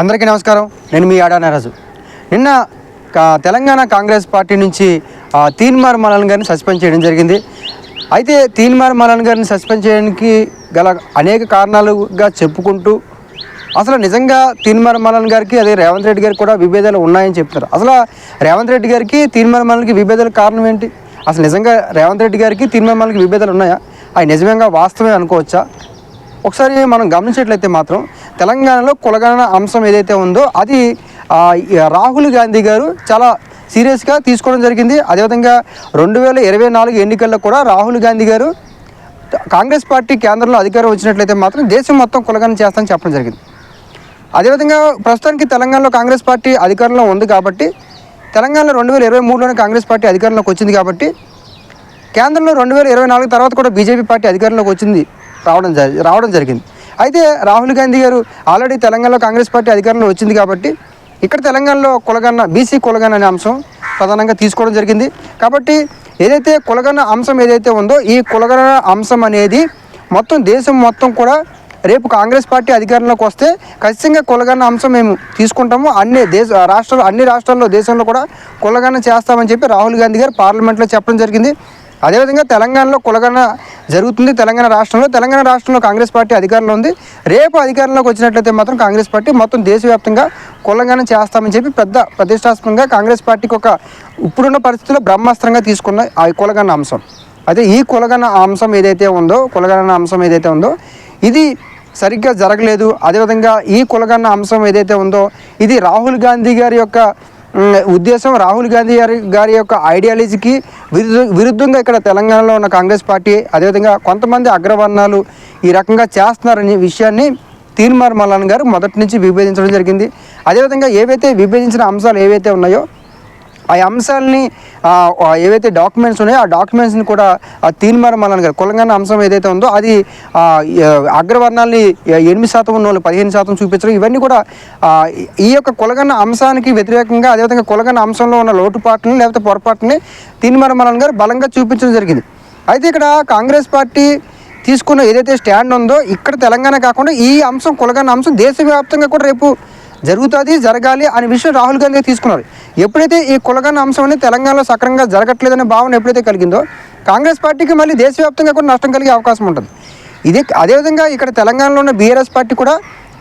అందరికీ నమస్కారం. నేను మీ ఆడా నారాజు. నిన్న తెలంగాణ కాంగ్రెస్ పార్టీ నుంచి తీన్మార్ మలన్ గారిని సస్పెండ్ చేయడం జరిగింది. అయితే తీన్మార్ మలన్ గారిని సస్పెండ్ చేయడానికి గల అనేక కారణాలుగా చెప్పుకుంటూ అసలు నిజంగా తీన్మార్ మలన్ గారికి అదే రేవంత్ రెడ్డి గారికి కూడా విభేదాలు ఉన్నాయని చెప్తారు అసలు రేవంత్ రెడ్డి గారికి తీన్మార్ మలన్కి విభేదాల కారణం ఏంటి? అసలు నిజంగా రేవంత్ రెడ్డి గారికి తీన్మార్ మలన్కి విభేదాలు ఉన్నాయా? అవి నిజంగా వాస్తవమే అనుకోవచ్చా? ఒకసారి మనం గమనించినట్లయితే మాత్రం తెలంగాణలో కులగణన అంశం ఏదైతే ఉందో అది రాహుల్ గాంధీ గారు చాలా సీరియస్గా తీసుకోవడం జరిగింది. అదేవిధంగా రెండు వేల ఇరవై నాలుగు ఎన్నికల్లో కూడా రాహుల్ గాంధీ గారు కాంగ్రెస్ పార్టీ కేంద్రంలో అధికారం వచ్చినట్లయితే మాత్రం దేశం మొత్తం కులగణన చేస్తామని చెప్పడం జరిగింది. అదేవిధంగా ప్రస్తుతానికి తెలంగాణలో కాంగ్రెస్ పార్టీ అధికారంలో ఉంది కాబట్టి తెలంగాణలో రెండు వేల ఇరవై మూడులోనే కాంగ్రెస్ పార్టీ అధికారంలోకి వచ్చింది కాబట్టి కేంద్రంలో రెండు వేల ఇరవై నాలుగు తర్వాత కూడా బీజేపీ పార్టీ అధికారంలోకి వచ్చింది. రావడం రావడం జరిగింది. అయితే రాహుల్ గాంధీ గారు ఆల్రెడీ తెలంగాణలో కాంగ్రెస్ పార్టీ అధికారంలో వచ్చింది కాబట్టి ఇక్కడ తెలంగాణలో కులగన్న బీసీ కులగన్న అనే అంశం ప్రధానంగా తీసుకోవడం జరిగింది. కాబట్టి ఏదైతే కులగన్న అంశం ఏదైతే ఉందో ఈ కులగన్న అంశం అనేది మొత్తం దేశం మొత్తం కూడా రేపు కాంగ్రెస్ పార్టీ అధికారంలోకి వస్తే ఖచ్చితంగా కులగన్న అంశం మేము తీసుకుంటాము. అన్ని దేశ రాష్ట్రాలు అన్ని రాష్ట్రాల్లో దేశంలో కూడా కులగన్న చేస్తామని చెప్పి రాహుల్ గాంధీ గారు పార్లమెంట్లో చెప్పడం జరిగింది. అదేవిధంగా తెలంగాణలో కులగన్న జరుగుతుంది. తెలంగాణ రాష్ట్రంలో తెలంగాణ రాష్ట్రంలో కాంగ్రెస్ పార్టీ అధికారంలో ఉంది. రేపు అధికారంలోకి వచ్చినట్లయితే మాత్రం కాంగ్రెస్ పార్టీ మొత్తం దేశవ్యాప్తంగా కులగన్న చేస్తామని చెప్పి పెద్ద ప్రతిష్టాత్మకంగా కాంగ్రెస్ పార్టీకి ఒక ఇప్పుడున్న పరిస్థితుల్లో బ్రహ్మాస్త్రంగా తీసుకున్న ఆ కులగన్న అంశం. అయితే ఈ కులగన్న అంశం ఏదైతే ఉందో కులగన్న అంశం ఏదైతే ఉందో ఇది సరిగ్గా జరగలేదు. అదేవిధంగా ఈ కులగన్న అంశం ఏదైతే ఉందో ఇది రాహుల్ గాంధీ గారి యొక్క ఉద్దేశం. రాహుల్ గాంధీ గారి గారి యొక్క ఐడియాలజీకి విరుద్ధంగా ఇక్కడ తెలంగాణలో ఉన్న కాంగ్రెస్ పార్టీ అదేవిధంగా కొంతమంది అగ్రవర్ణాలు ఈ రకంగా చేస్తున్నారనే విషయాన్ని తీర్మార్ మల్లన్ గారు మొదటి నుంచి విభేదించడం జరిగింది. అదేవిధంగా ఏవైతే విభేదించిన అంశాలు ఏవైతే ఉన్నాయో ఆ అంశాలని ఏవైతే డాక్యుమెంట్స్ ఉన్నాయో ఆ డాక్యుమెంట్స్ని కూడా ఆ తీన్మార్ గారు కులంగాన అంశం ఏదైతే ఉందో అది అగ్రవర్ణాలని ఎనిమిది శాతం ఉన్న వాళ్ళు పదిహేను శాతం చూపించడం ఇవన్నీ కూడా ఈ యొక్క కులగన్న అంశానికి వ్యతిరేకంగా అదేవిధంగా కులగన్న అంశంలో ఉన్న లోటుపాట్లని లేకపోతే పొరపాటుని తీన్మార్ గారు బలంగా చూపించడం జరిగింది. అయితే ఇక్కడ కాంగ్రెస్ పార్టీ తీసుకున్న ఏదైతే స్టాండ్ ఉందో ఇక్కడ తెలంగాణ కాకుండా ఈ అంశం కులగన్న అంశం దేశవ్యాప్తంగా కూడా రేపు జరుగుతుంది జరగాలి అనే విషయం రాహుల్ గాంధీ తీసుకున్నారు. ఎప్పుడైతే ఈ కులగన్న అంశం అనేది తెలంగాణలో సక్రమంగా జరగట్లేదనే భావన ఎప్పుడైతే కలిగిందో కాంగ్రెస్ పార్టీకి మళ్ళీ దేశవ్యాప్తంగా కూడా నష్టం కలిగే అవకాశం ఉంటుంది. ఇది అదేవిధంగా ఇక్కడ తెలంగాణలో ఉన్న బీఆర్ఎస్ పార్టీ కూడా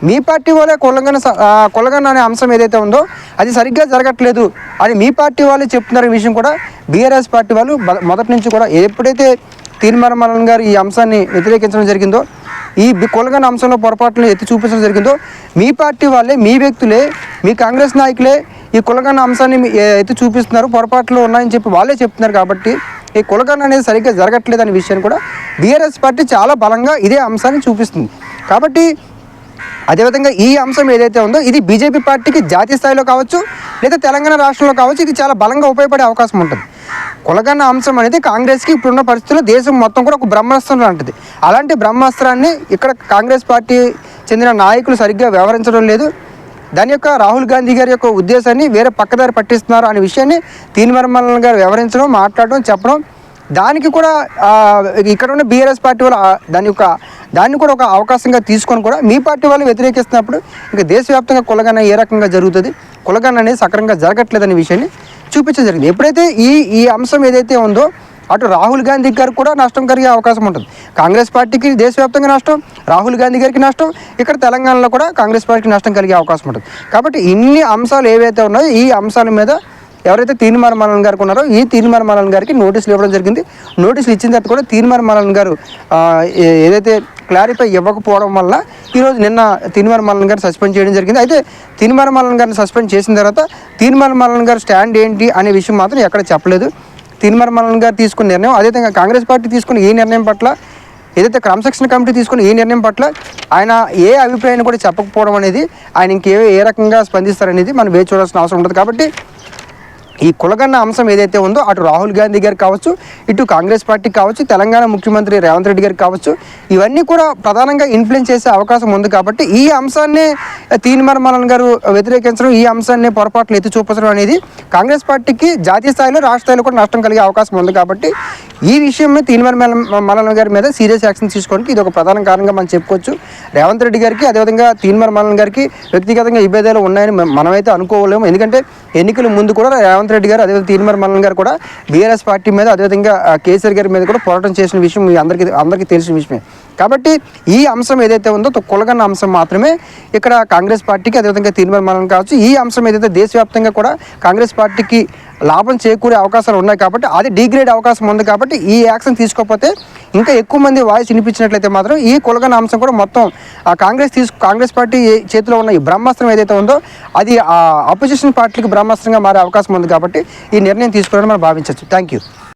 మీ పార్టీ వాళ్ళే కులగన్న స- కులగన్న అనే అంశం ఏదైతే ఉందో అది సరిగ్గా జరగట్లేదు అని మీ పార్టీ వాళ్ళే చెప్తున్నారు విషయం కూడా బీఆర్ఎస్ పార్టీ వాళ్ళు మొదటి నుంచి కూడా ఎప్పుడైతే తీర్మానం గారు ఈ అంశాన్ని వ్యతిరేకించడం జరిగిందో ఈ బి- అంశంలో పొరపాట్లను ఎత్తి చూపించడం జరిగిందో మీ పార్టీ వాళ్ళే మీ వ్యక్తులే మీ కాంగ్రెస్ నాయకులే ఈ కులగన అంశాన్ని మీ- ఎత్తి చూపిస్తున్నారు పొరపాట్లు ఉన్నాయని చెప్పి వాళ్ళే చెప్తున్నారు కాబట్టి ఈ కులగన అనేది సరిగ్గా జరగట్లేదు అనే విషయాన్ని కూడా బీఆర్ఎస్ పార్టీ చాలా బలంగా ఇదే అంశాన్ని చూపిస్తుంది. కాబట్టి అదేవిధంగా ఈ అంశం ఏదైతే ఉందో ఇది బీజేపీ పార్టీకి జాతీయ స్థాయిలో కావచ్చు లేదా తెలంగాణ రాష్ట్రంలో కావచ్చు ఇది చాలా బలంగా ఉపయోగపడే అవకాశం ఉంటుంది. కులగన్న అంశం అనేది కాంగ్రెస్కి ఇప్పుడున్న పరిస్థితుల్లో దేశం మొత్తం కూడా ఒక బ్రహ్మాస్త్రం లాంటిది. అలాంటి బ్రహ్మాస్త్రాన్ని ఇక్కడ కాంగ్రెస్ పార్టీ చెందిన నాయకులు సరిగ్గా వ్యవహరించడం లేదు. దాని యొక్క రాహుల్ గాంధీ గారి యొక్క ఉద్దేశాన్ని వేరే పక్కదారి పట్టిస్తున్నారు అనే విషయాన్ని తీన్మరమల్ గారు వ్యవహరించడం మాట్లాడడం చెప్పడం. దానికి కూడా ఇక్కడ ఉన్న బీఆర్ఎస్ పార్టీ వాళ్ళు దాని యొక్క దాన్ని కూడా ఒక అవకాశంగా తీసుకొని కూడా మీ పార్టీ వాళ్ళు వ్యతిరేకిస్తున్నప్పుడు ఇంకా దేశవ్యాప్తంగా కులగన్న ఏ రకంగా జరుగుతుంది కులగన్న అనేది సక్రమంగా జరగట్లేదనే విషయాన్ని చూపించడం జరిగింది. ఎప్పుడైతే ఈ ఈ అంశం ఏదైతే ఉందో అటు రాహుల్ గాంధీ గారికి కూడా నష్టం కలిగే అవకాశం ఉంటుంది. కాంగ్రెస్ పార్టీకి దేశవ్యాప్తంగా నష్టం రాహుల్ గాంధీ గారికి నష్టం ఇక్కడ తెలంగాణలో కూడా కాంగ్రెస్ పార్టీకి నష్టం కలిగే అవకాశం ఉంటుంది. కాబట్టి ఇన్ని అంశాలు ఏవైతే ఉన్నాయో ఈ అంశాల మీద ఎవరైతే తీన్మార్ మలన్ గారు ఉన్నారో ఈ తీన్మార్ మలన్ గారికి నోటీసులు ఇవ్వడం జరిగింది. నోటీసులు ఇచ్చిన తర్వాత కూడా తీన్మార్ మలన్ గారు ఏదైతే క్లారిఫై ఇవ్వకపోవడం వల్ల ఈరోజు నిన్న తీన్మార్ మలన్ గారు సస్పెండ్ చేయడం జరిగింది. అయితే తీన్మార్ మలన్ గారిని సస్పెండ్ చేసిన తర్వాత తీన్మార్ మలన్ గారు స్టాండ్ ఏంటి అనే విషయం మాత్రం ఎక్కడ చెప్పలేదు. తీన్మార్ మలన్ గారు తీసుకున్న నిర్ణయం అదేవిధంగా కాంగ్రెస్ పార్టీ తీసుకున్న ఈ నిర్ణయం పట్ల ఏదైతే క్రమశిక్షణ కమిటీ తీసుకున్న ఈ నిర్ణయం పట్ల ఆయన ఏ అభిప్రాయాన్ని కూడా చెప్పకపోవడం అనేది ఆయన ఇంకే ఏ రకంగా స్పందిస్తారనేది మనం వేచి చూడాల్సిన అవసరం ఉంటుంది కాబట్టి ఈ కులగన్న అంశం ఏదైతే ఉందో అటు రాహుల్ గాంధీ గారు కావచ్చు ఇటు కాంగ్రెస్ పార్టీకి కావచ్చు తెలంగాణ ముఖ్యమంత్రి రేవంత్ రెడ్డి గారికి కావచ్చు ఇవన్నీ కూడా ప్రధానంగా ఇన్ఫ్లుయెన్స్ చేసే అవకాశం ఉంది కాబట్టి ఈ అంశాన్ని తీన్మార్ మలన్ గారు వ్యతిరేకించడం ఈ అంశాన్ని పొరపాట్లు ఎత్తి చూపించడం అనేది కాంగ్రెస్ పార్టీకి జాతీయ స్థాయిలో రాష్ట్ర స్థాయిలో కూడా నష్టం కలిగే అవకాశం ఉంది కాబట్టి ఈ విషయం మీద మలన్ గారి మీద సీరియస్ యాక్షన్ తీసుకోవడానికి ఇది ఒక ప్రధాన కారణంగా మనం చెప్పుకోవచ్చు. రేవంత్ రెడ్డి గారికి అదేవిధంగా తీన్మర్ మలన్ గారికి వ్యక్తిగతంగా విభేదాలు ఉన్నాయని మనమైతే అనుకోలేము. ఎందుకంటే ఎన్నికల ముందు కూడా రేవంత్ రెడ్డి గారు అదేవిధంగా తీన్మార్ మల్లన్ గారు కూడా బీఆర్ఎస్ పార్టీ మీద అదేవిధంగా కేసీఆర్ గారి మీద కూడా పోరాటం చేసిన విషయం మీ అందరికీ అందరికీ తెలిసిన విషయమే. కాబట్టి ఈ అంశం ఏదైతే ఉందో తో- కులగన్న అంశం మాత్రమే ఇక్కడ కాంగ్రెస్ పార్టీకి అదేవిధంగా తీర్మానం కావచ్చు ఈ అంశం ఏదైతే దేశవ్యాప్తంగా కూడా కాంగ్రెస్ పార్టీకి లాభం చేకూరే అవకాశాలు ఉన్నాయి కాబట్టి అది డిగ్రేడ్ అవకాశం ఉంది కాబట్టి ఈ యాక్షన్ తీసుకోకపోతే ఇంకా ఎక్కువ మంది వాయిస్ వినిపించినట్లయితే మాత్రం ఈ కులగన అంశం కూడా మొత్తం ఆ కాంగ్రెస్ తీసు కాంగ్రెస్ పార్టీ చేతిలో ఉన్న ఈ బ్రహ్మాస్త్రం ఏదైతే ఉందో అది ఆ అపోజిషన్ పార్టీకి బ్రహ్మాస్త్రంగా మారే అవకాశం ఉంది కాబట్టి ఈ నిర్ణయం తీసుకోవాలని మనం భావించవచ్చు. Thank you